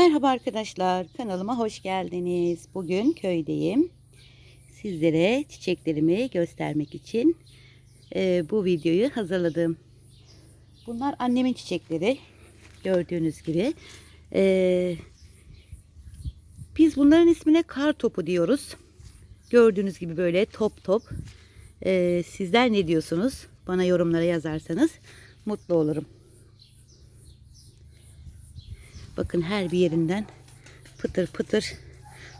Merhaba arkadaşlar, kanalıma hoş geldiniz. Bugün köydeyim. Sizlere çiçeklerimi göstermek için e, bu videoyu hazırladım. Bunlar annemin çiçekleri. Gördüğünüz gibi. E, biz bunların ismine kar topu diyoruz. Gördüğünüz gibi böyle top top. E, sizler ne diyorsunuz? Bana yorumlara yazarsanız mutlu olurum. Bakın her bir yerinden pıtır pıtır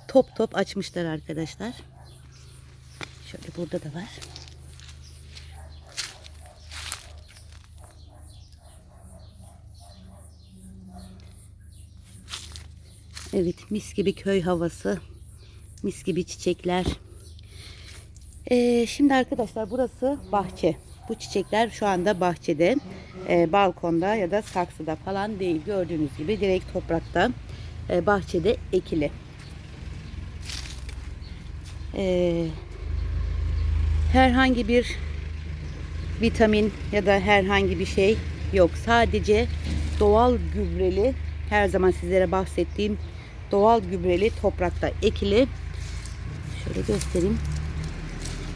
top top açmışlar arkadaşlar. Şöyle burada da var. Evet mis gibi köy havası. Mis gibi çiçekler. Ee, şimdi arkadaşlar burası bahçe. Bu çiçekler şu anda bahçede. Ee, balkonda ya da saksıda falan değil. Gördüğünüz gibi direkt toprakta e, bahçede ekili. Ee, herhangi bir vitamin ya da herhangi bir şey yok. Sadece doğal gübreli her zaman sizlere bahsettiğim doğal gübreli toprakta ekili. Şöyle göstereyim.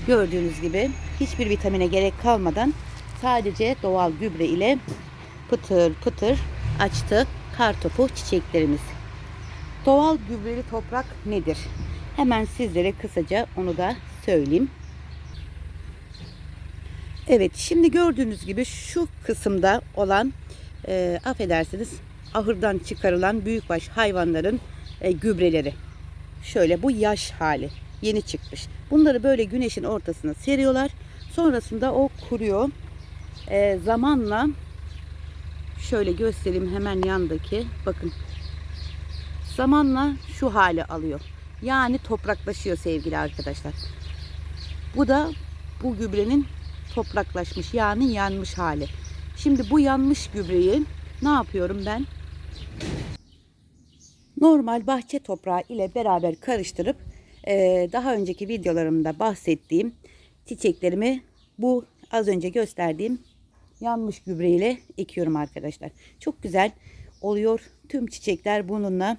Gördüğünüz gibi hiçbir vitamine gerek kalmadan sadece doğal gübre ile pıtır pıtır açtı kartopu çiçeklerimiz. Doğal gübreli toprak nedir? Hemen sizlere kısaca onu da söyleyeyim. Evet şimdi gördüğünüz gibi şu kısımda olan e, affedersiniz ahırdan çıkarılan büyükbaş hayvanların e, gübreleri. Şöyle bu yaş hali yeni çıkmış. Bunları böyle güneşin ortasına seriyorlar. Sonrasında o kuruyor. E, zamanla şöyle göstereyim hemen yandaki bakın. Zamanla şu hali alıyor. Yani topraklaşıyor sevgili arkadaşlar. Bu da bu gübrenin topraklaşmış yani yanmış hali. Şimdi bu yanmış gübreyi ne yapıyorum ben? Normal bahçe toprağı ile beraber karıştırıp e, daha önceki videolarımda bahsettiğim çiçeklerimi bu az önce gösterdiğim yanmış gübreyle ekiyorum arkadaşlar. Çok güzel oluyor. Tüm çiçekler bununla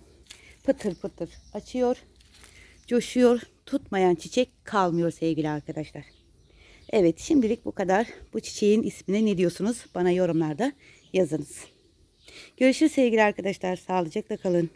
pıtır pıtır açıyor. Coşuyor. Tutmayan çiçek kalmıyor sevgili arkadaşlar. Evet şimdilik bu kadar. Bu çiçeğin ismine ne diyorsunuz? Bana yorumlarda yazınız. Görüşürüz sevgili arkadaşlar. Sağlıcakla kalın.